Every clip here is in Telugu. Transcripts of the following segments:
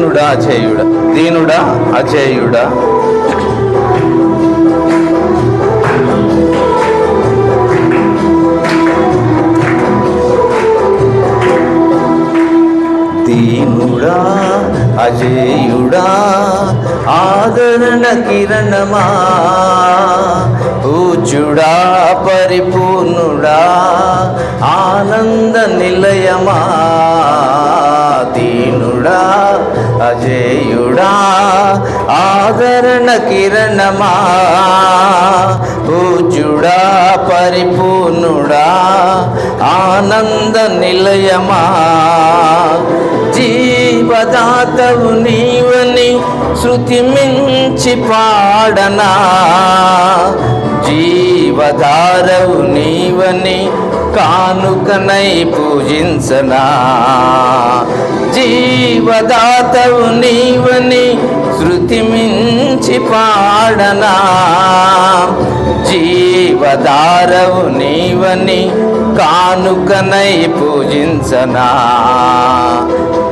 దీనుడా అచేయుడా దీనుడా అచేయుడా దీనుడా అజేయుడా ఆదరణ కిరణమా. పూజుడా పరిపూర్ణుడా ఆనంద నిలయమా. దీనుడా అజేయుడా ఆదరణ కిరణమా పూజుడా పరిపూర్ణుడా ఆనంద నిలయమా. జీవదాతవు నీవని శృతి మించి పాడనా. జీవధారవు నీవని కానుకనై పూజించనా? జీవదాతవు నీవని శృతి మించి పాడనా? జీవధారవు నీవని కానుకనై పూజించనా.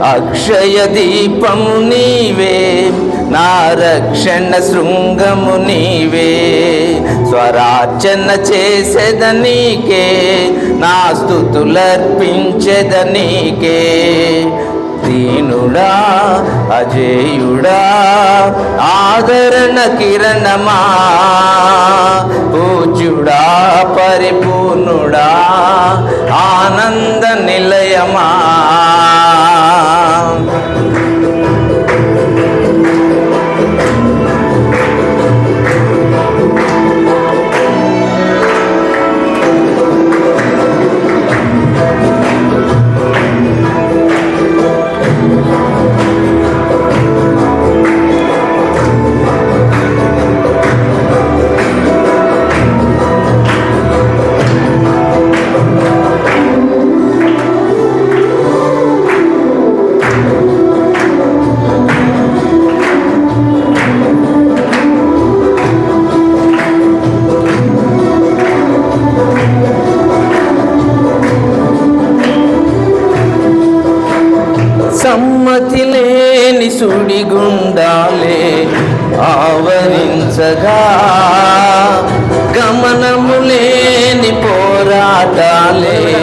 అక్షయ దీపము నీవే నా రక్షణ శృంగము నీవే. స్వరార్చన చేసేదనీకే నా స్థుతులర్పించదనీకే దీనుడా అజేయుడా ఆదరణ కిరణమా పూజ్యుడా పరిపూర్ణుడా ఆనంద నిలయమా. సమ్మతి లేని సుడిగుండాలే ఆవరించగా. గమనము లేని పోరాటాలే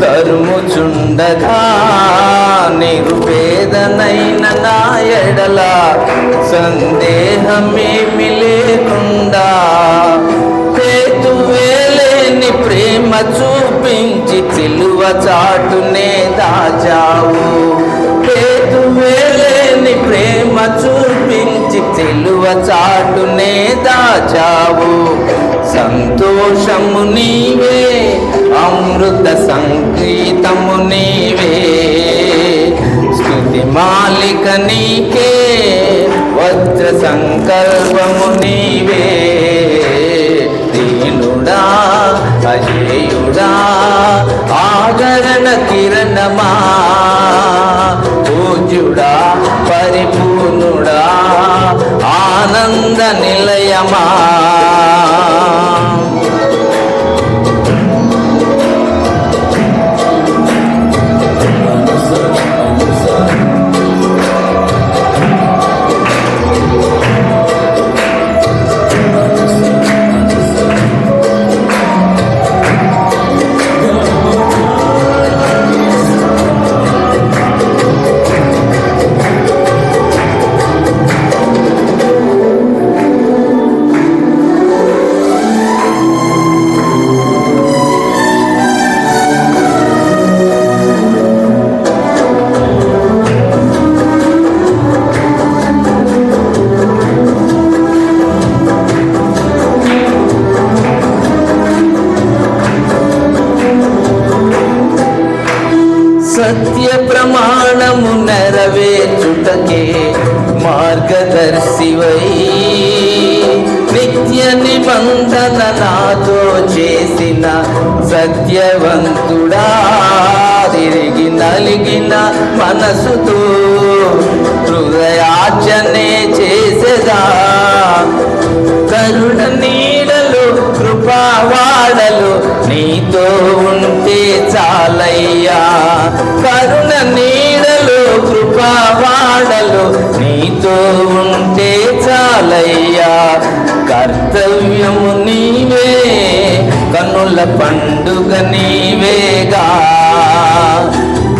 తరుముచుండగా. నిరుపేదనైన నా సందేహమేమి లేకుండా. పేతువేలేని ప్రేమ చూపించి సిలువ చాటునే దాచావు. చాటునే దాచావు. సంతోషము నీవే అమృత సంగీతము నీవే. స్థుతి మాలిక నీకే వజ్ర సంకల్పము నీవే. దీనుడా అజేయుడా ఆదరణ కిరణమా. పూజుడా పరిపూర్ణ ఆనంద నిలయమా నిబంధన నాతో చేసిన సత్యవంతుడా తిరిగి నలిగిన మనసుతో హృదయార్చనే చేసేదా? కరుణ నీడలు కృపావాడలు నీతో ఉంటే చాలయ్యా. కరుణ నీడలు కృపావాడలు నీతో ఉంటే చాలయ్యా. కర్తవ్యము నీవే కన్నుల పండుగ నీవేగా.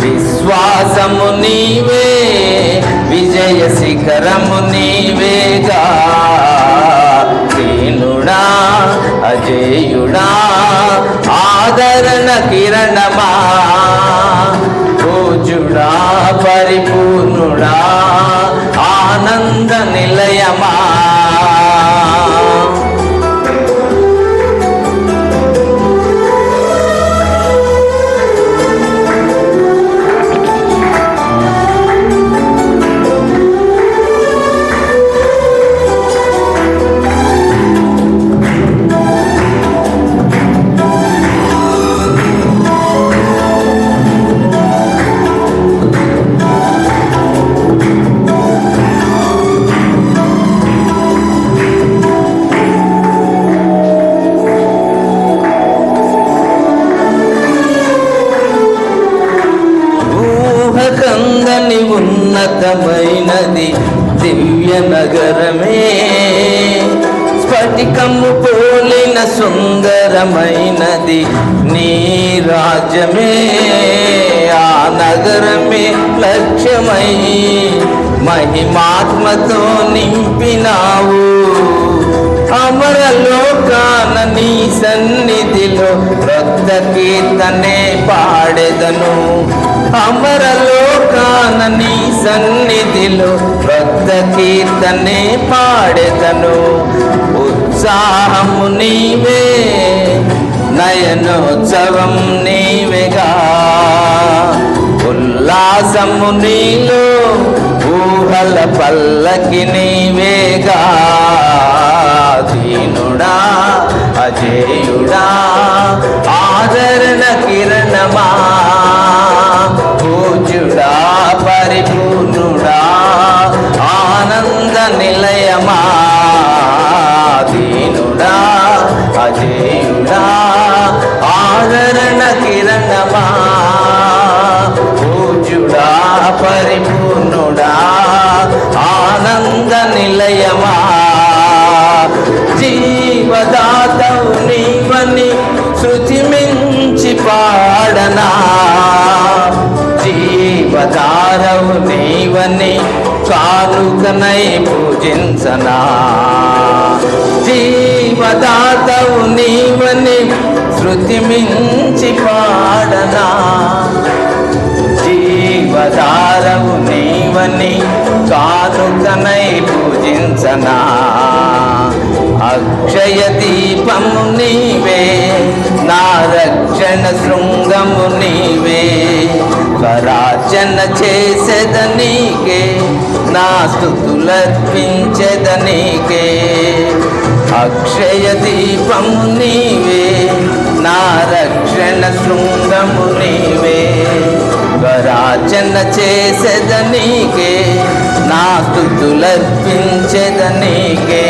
విశ్వాసము నీవే విజయ శిఖరము నీవేగా. దీనుడా అజేయుడా ఆదరణ కిరణమా. రోజుడా పరిపూర్ణుడా ఆనంద నిలయమా. ఉన్నతమైనది దివ్య నగరమే. స్ఫటికము పోలిన సుందరమైనది నీ రాజ్యమే. ఆ నగరమే లక్ష్యమై మహిమాత్మతో నింపినావు. అమరలోకాన నీ సన్నిధిలో క్రొత్త కీర్తనే పాడెదను. అమరలోకాన నీ సన్నిధిలో క్రొత్త కీర్తనే పాడెదను. ఉత్సాహము నీవే నయనోత్సవం నీవేగా. ఉల్లాసము నీలో ఊహల పల్లకి నీవేగా. నిలయమా? దీనుడా అజేయుడా ఆదరణ కిరణమా? పూజుడా పరిపూర్ణుడా ఆనంద నిలయమా? జీవదాతవు నీవని శృతి మించి పాడనా? జీవదారవు నీవని కానుకనై పూజించనా? జీవదాతవు నీవని శృతి మించి పాడనా? జీవదారవు నీవని కానుకనై పూజించనా? అక్షయ దీపము నీవే నా రక్షణ శృంగము నీవే. స్వరాచన చేసేదనీకే నా స్థుతులర్పించెదనీకే. అక్షయ దీపము నీవే నా రక్షణ శృంగము నీవే. స్వరాచన చేసేదనీకే నా స్థుతులర్పించెదనీకే.